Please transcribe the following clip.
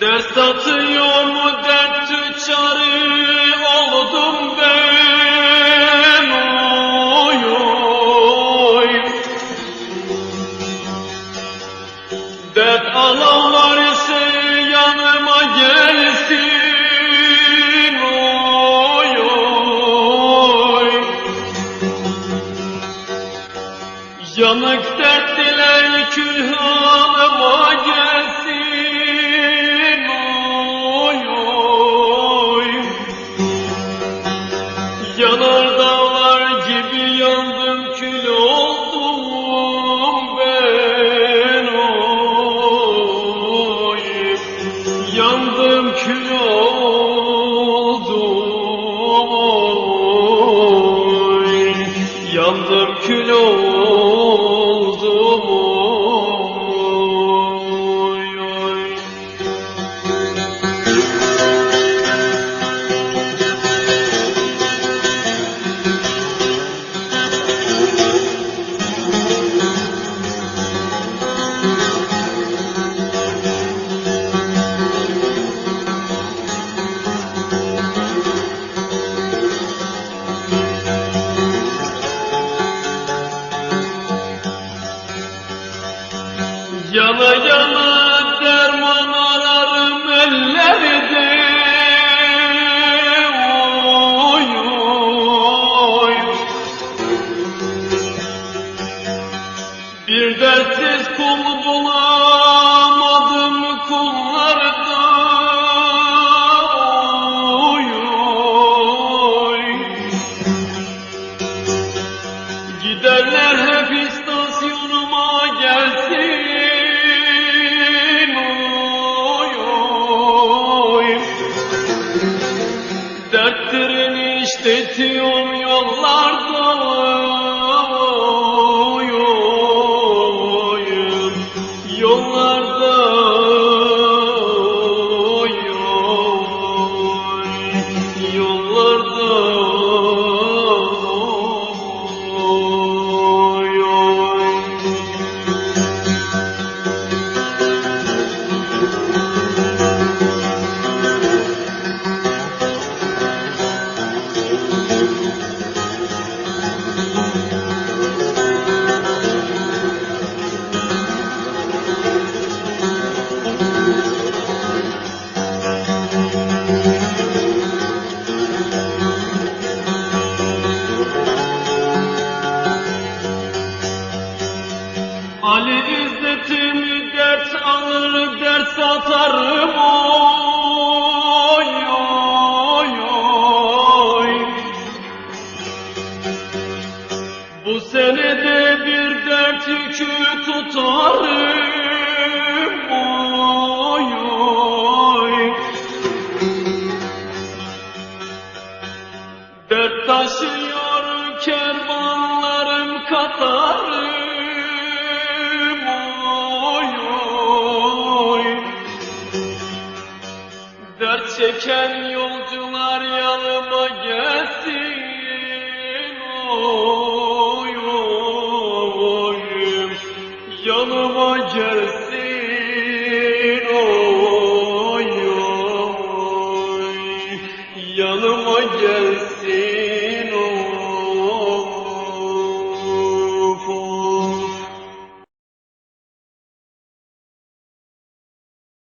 Dert atıyor mu dert tüccarı külhanıma gelsin oy oy. Yanar dağlar gibi yandım kül oldum ben. Oy. Yandım kül oldum. Oy. Yandım kül oldum Yana yana derman ararım ellerde. Oy oy Bir dertsiz kul bulamadım Dertlerini işletiyorum yollarda Yollarda Ali İzzet'im dert alır dert satarım oy oy oy. Bu senede bir dert yükü tutarım. Oy oy. Dert taşıyor kervanlarım katarım Dert